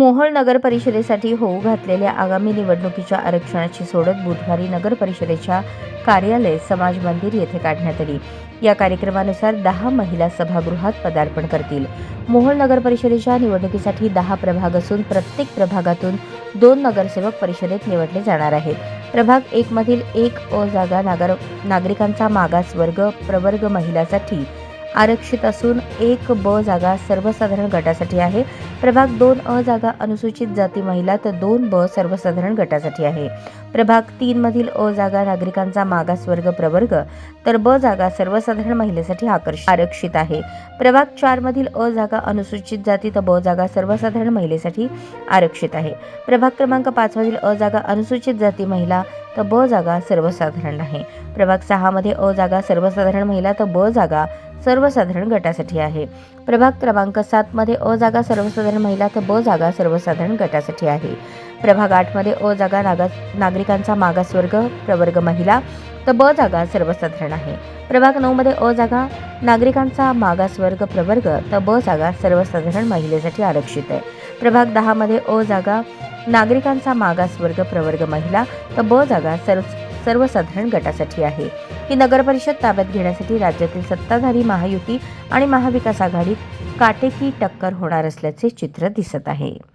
मोहोळ नगर परिषदेसाठी होऊ घातलेल्या आगामी निवडणुकीच्या आरक्षणाची सोडत बुधवारी नगर परिषदेच्या कार्यालय समाज मंदिर येथे काढण्यात आली. या कार्यक्रमानुसार दहा महिला सभागृहात पदार्पण करतील. मोहोळ नगर परिषदेच्या निवडणुकीसाठी दहा प्रभाग असून प्रत्येक प्रभागातून दोन नगरसेवक परिषदेत निवडले जाणार आहेत. प्रभाग एक मधील एक अ जागा नागर नागरिकांचा मागास वर्ग प्रवर्ग महिलासाठी आरक्षित असून एक ब जागा सर्वसाधारण गटासाठी आहे. प्रभाग दोन अ जागा अनुसूचित जाती महिला तर दोन ब सर्वसाधारण गटासाठी आहे. प्रभाग तीन मधील अ जागा नागरिकांचा मागास वर्ग प्रवर्ग तर ब जागा सर्वसाधारण महिलेसाठी आकर्ष आरक्षित आहे. प्रभाग चार मधील अ जागा अनुसूचित जाती तर ब जागा सर्वसाधारण महिलेसाठी आरक्षित आहे. प्रभाग क्रमांक पाच मधील अ जागा अनुसूचित जाती महिला तर ब जागा सर्वसाधारण आहे. प्रभाग सहा मध्ये अ जागा सर्वसाधारण महिला तर ब जागा सर्वसाधारण गटासाठी आहे. प्रभाग क्रमांक सात मध्ये अ जागा सर्वसाधारण महिला तर ब जागा सर्वसाधारण गटासाठी आहे. प्रभाग आठमध्ये अ जागा नागा नागरिकांचा मागासवर्ग प्रवर्ग महिला तर ब जागा सर्वसाधारण आहे. प्रभाग नऊ मध्ये अ जागा नागरिकांचा मागासवर्ग प्रवर्ग तर ब जागा सर्वसाधारण महिलेसाठी आरक्षित आहे. प्रभाग दहा मध्ये अ जागा नागरिकांचा मागासवर्ग प्रवर्ग महिला तर ब जागा सर्व सर्वसाधारण गटासाठी आहे. ही नगरपरिषद ताब्यात घेण्यासाठी राज्यातील सत्ताधारी महायुती आणि महाविकास आघाडीत काटेकी टक्कर होणार असल्याचे चित्र दिसत आहे.